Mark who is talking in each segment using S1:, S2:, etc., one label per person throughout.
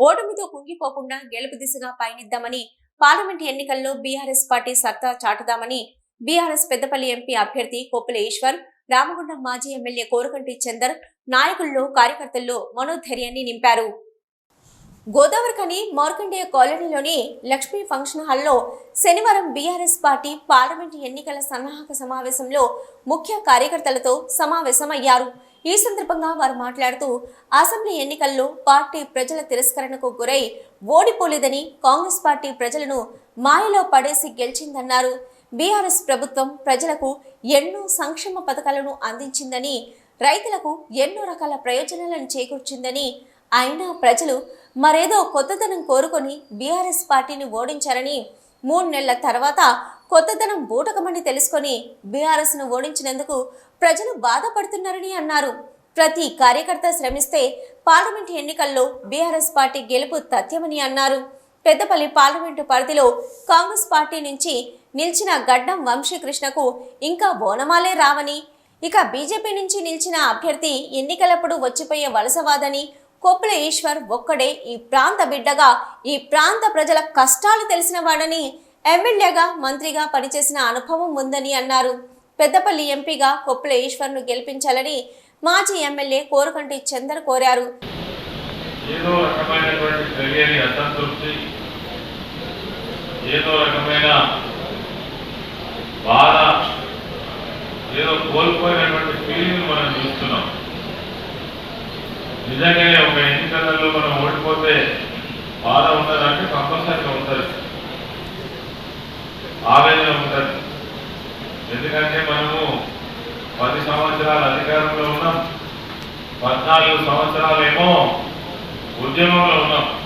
S1: ఓటమితో కుంగిపోకుండా గెలుపు దిశగా పయనిద్దామని పార్లమెంట్ ఎన్నికల్లో బీఆర్ఎస్ పార్టీ సత్తా చాటుదామని బీఆర్ఎస్ పెద్దపల్లి ఎంపీ అభ్యర్థి కొప్పుల ఈశ్వర్ రామగుండం మాజీ ఎమ్మెల్యే కోరుకంటి చందర్ నాయకుల్లో కార్యకర్తల్లో మనోధైర్యాన్ని నింపారు. గోదావరికని మార్కండేయ కాలనీలోని లక్ష్మీ ఫంక్షన్ హాల్లో శనివారం బీఆర్ఎస్ పార్టీ పార్లమెంట్ ఎన్నికల సన్నాహక సమావేశంలో ముఖ్య కార్యకర్తలతో సమావేశమయ్యారు. ఈ సందర్భంగా వారు మాట్లాడుతూ అసెంబ్లీ ఎన్నికల్లో పార్టీ ప్రజల తిరస్కరణకు గురై ఓడిపోలేదని కాంగ్రెస్ పార్టీ ప్రజలను మాయలో పడేసి గెలిచిందన్నారు. బీఆర్ఎస్ ప్రభుత్వం ప్రజలకు ఎన్నో సంక్షేమ పథకాలను అందించిందని రైతులకు ఎన్నో రకాల ప్రయోజనాలను చేకూర్చిందని అయినా ప్రజలు మరేదో కొత్తదనం కోరుకొని బీఆర్ఎస్ పార్టీని ఓడించారని మూడు నెలల తర్వాత కొత్తదనం బూటకమని తెలుసుకొని బీఆర్ఎస్ను ఓడించినందుకు ప్రజలు బాధపడుతున్నారని అన్నారు. ప్రతి కార్యకర్త శ్రమిస్తే పార్లమెంట్ ఎన్నికల్లో బీఆర్ఎస్ పార్టీ గెలుపు తథ్యమని అన్నారు. పెద్దపల్లి పార్లమెంటు పరిధిలో కాంగ్రెస్ పార్టీ నుంచి నిలిచిన గడ్డం వంశీకృష్ణకు ఇంకా బోనమాలే రావని ఇక బీజేపీ నుంచి నిలిచిన అభ్యర్థి ఎన్నికలప్పుడు వచ్చిపోయే వలసవాదని కొప్పుల ఈశ్వర్ ఒక్కడే ఈ ప్రాంత బిడ్డగా ఈ ప్రాంత ప్రజల కష్టాలు తెలిసినవాడని ఎమ్మెల్యేగా మంత్రిగా పనిచేసిన అనుభవం ఉందని అన్నారు. పెద్దపల్లి ఎంపీగా కొప్పుల ఈశ్వర్ను గెలిపించాలని మాజీ ఎమ్మెల్యే కోరకంటి చందర్ కోరారు.
S2: ఏదో రకమైనటువంటి తెలియని అసంతృప్తి ఏదో రకమైన బాధ ఏదో కోల్పోయినటువంటి ఫీలింగ్ మనం చూస్తున్నాం. నిజంగానే ఒక ఎన్నికలలో మనం ఓడిపోతే బాధ ఉండదంటే కంపల్సరీగా ఉంటుంది. ఆవేదన ఉంటుంది. ఎందుకంటే మనము పది సంవత్సరాల అధికారంలో ఉన్నాం. పద్నాలుగు సంవత్సరాలేమో ఉద్యమంలో ఉన్నాం.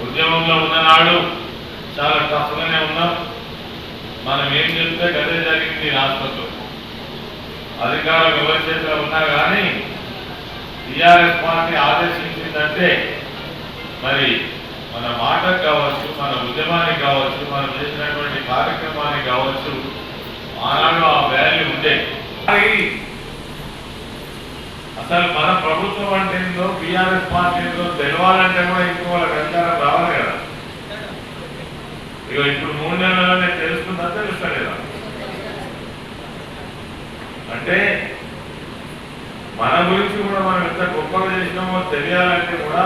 S2: ఉద్యమంలో ఉన్ననాడు చాలా టఫ్గానే ఉన్నాం. మనం ఏం చెప్తే గదే జరిగింది రాష్ట్రంలో. అధికారం ఎవరి చేతిలో ఉన్నా కానీ టీఆర్ఎస్ పార్టీ ఆదేశించిందంటే మరి మన మాటకు కావచ్చు మన ఉద్యమానికి కావచ్చు మనం చేసినటువంటి కార్యక్రమానికి కావచ్చు ఆనాడు ఆ వాల్యూ ఉండే. అసలు మన ప్రభుత్వం అంటే ఏందో బీఆర్ఎస్ పార్టీ ఏందో తెలవాలంటే కూడా ఇంకో వాళ్ళకి అధికారం రావాలి కదా. ఇక ఇప్పుడు మూడు నెలలనే తెలుస్తుందా తెలుస్తలేదా? అంటే మన గురించి కూడా మనం ఎంత గొప్పగా చేసినామో తెలియాలంటే కూడా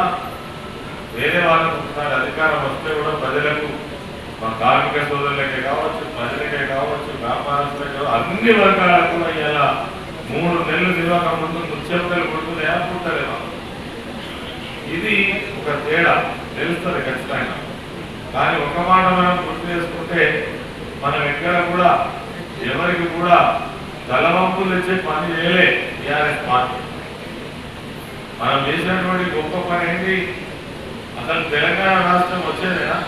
S2: వేరే వాళ్ళకు ఒకసారి అధికారం వస్తే కూడా ప్రజలకు మా కార్మిక సోదరులకే కావచ్చు ప్రజలకే కావచ్చు వ్యాపారస్తులకే కావచ్చు, అన్ని వర్గాలకు కూడా ఇలా మూడు నెలలు నిలవక ముందు ముచ్చెమటలు కొడుతున్నాయా పుట్టలేవా? ఇది ఒక తేడా తెలుస్తుంది ఖచ్చితంగా. కానీ ఒక మాట మనం గుర్తు చేసుకుంటే మనం ఎక్కడ కూడా ఎవరికి కూడా తలవంపులు తెచ్చే పని చేయలే టీఆర్ఎస్ పార్టీ. మనం చేసినటువంటి గొప్ప పని ఏంటి? అసలు తెలంగాణ రాష్ట్రం వచ్చేదేనా?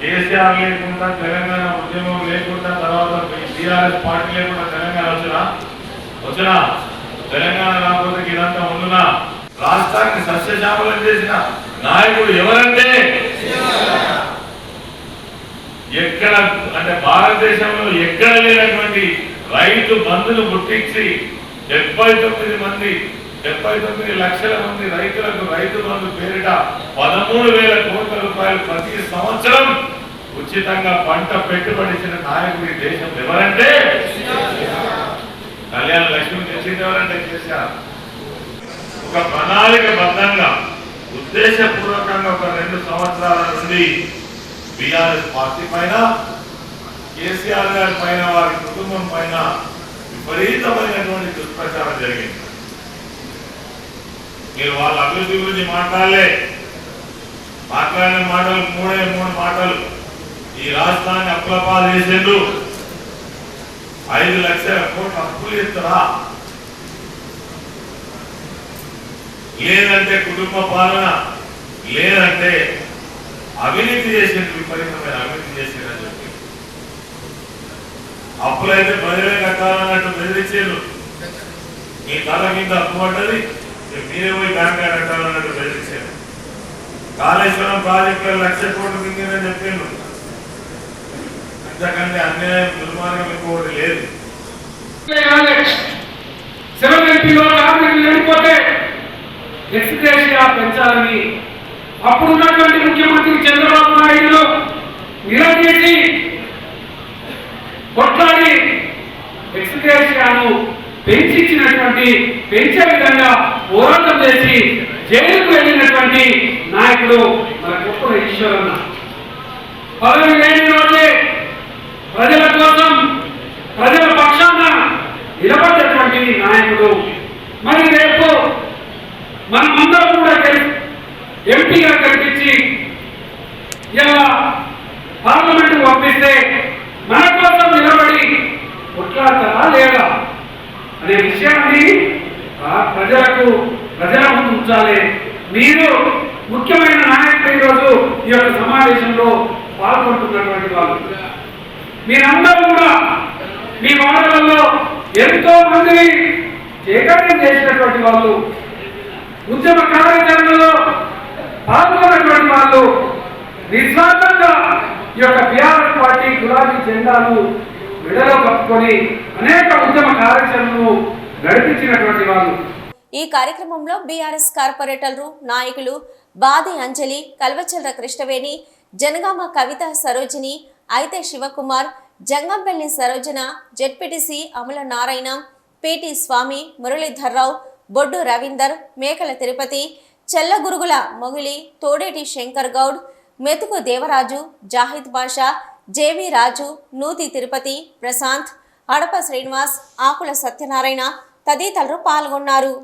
S2: కేసీఆర్ లేకుండా తెలంగాణ ఉద్యమం లేకుండా తర్వాత టీఆర్ఎస్ పార్టీ లేకుండా తెలంగాణ వచ్చినా వచ్చినా తెలంగాణ రాకపోతే ఇదంతా ఉండునా? రాష్ట్రాన్ని సస్యశామలం చేసిన నాయకుడు ఎవరంటే? ఎక్కడ అంటే భారతదేశంలో ఎక్కడ లేనటువంటి రైతు బంధులు పుట్టించి డెబ్బై తొమ్మిది మంది డెబ్బై తొమ్మిది లక్షల మంది రైతులకు రైతు బంధు పేరిట పదమూడు వేల కోట్ల రూపాయలు ప్రతి సంవత్సరం ఉచితంగా పంట పెట్టుబడి ఇచ్చిన నాయకుడు దేశం ఎవరంటే? కళ్యాణ లక్ష్మి తెచ్చింది ఎవరంటే? కేసీఆర్ ఒక ప్రణాళిక బద్ధంగా ఉద్దేశపూర్వకంగా ఒక రెండు సంవత్సరాల నుండి బీఆర్ఎస్ పార్టీ పైన కేసీఆర్ గారి పైన వారి కుటుంబం పైన విపరీతమైనటువంటి దుష్ప్రచారం జరిగింది. మీరు వాళ్ళ అభివృద్ధి గురించి మాట్లాడలే. మాట్లాడిన మాటలు మూడే మూడు మాటలు. ఈ రాష్ట్రాన్ని అప్పులపాలు చేసిండు. ఐదు లక్షల కోట్ల అప్పులు ఇస్తారా లేదంటే కుటుంబ పాలన లేదంటే అవినీతి చేసిన విపరీతమైన అవినీతి చేసిందని చెప్పి. అప్పులైతే ప్రజలే కట్టాలన్నట్టు బెదిరించారు మీ తల కింద అప్పు పడ్డది మీరే పోయి బ్యాంక్ కట్టాలన్నట్టు బెదిరించారు కాళేశ్వరం ప్రాజెక్టు లక్ష కోట్లు మింగిందని చెప్పిండు. అంతకంటే అన్యాయం దుర్మార్గం ఇంకోటి లేదు.
S3: సెవెన్ ఎంపీలో కార్మికులు వెళ్ళిపోతే ఎక్స్గ్రేషియా పెంచాలని. అప్పుడున్నటువంటి ముఖ్యమంత్రి చంద్రబాబు నాయుడు నిలదీసి కొట్లాడి ఎక్స్గ్రేషియాను పెంచిచ్చినటువంటి పెంచే విధంగా పోరాటం చేసి జైలుకు వెళ్ళినటువంటి నాయకుడు మన గొప్ప ఈశ్వరన్న. పదవి లేని రోజే ప్రజల కోసం ప్రజల పక్షాన నిలబడ్డటువంటి నాయకుడు. మరి రేపు మనమందరం కూడా ఎంపీగా కనిపించి ఇలా పార్లమెంట్ పంపిస్తే మన కోసం నిలబడి కొట్లాడతారా లేదా అనే విషయాన్ని ఆ ప్రజలకు ప్రజల ముందు ఉంచాలి. మీరు ముఖ్యమైన నాయకులు ఈరోజు ఈ యొక్క సమావేశంలో పాల్గొంటున్నటువంటి వాళ్ళు. మీరందరూ కూడా మీ వాడలలో ఎంతో మందిని చైతన్యం చేసినటువంటి వాళ్ళు ఉద్యమ కార్యాచరణలో పాల్గొన్నటువంటి వాళ్ళు నిస్వార్థంగా ఈ యొక్క బీఆర్ఎస్ పార్టీ గులాబీ జెండాను విడలో కప్పుకొని అనేక ఉద్యమ కార్యాచరణను నడిపించినటువంటి వాళ్ళు.
S1: ఈ కార్యక్రమంలో బీఆర్ఎస్ కార్పొరేటర్లు నాయకులు బాది అంజలి కల్వచల్ర కృష్ణవేణి జనగామ కవిత సరోజిని అయితే Shivakumar Jangampalli Sarojana ZPTC Amala Narayana PT Swamy Muralidhar Rao Boddu Ravinder Mekala Tirupati Chellagurugula Mogili Thodeti Shankar Goud Methuku Devaraju Zahid Basha JV Raju Nuthi Tirupati Prashanth Adapa Srinivas Akula Satyanarayana తదితరులు పాల్గొన్నారు.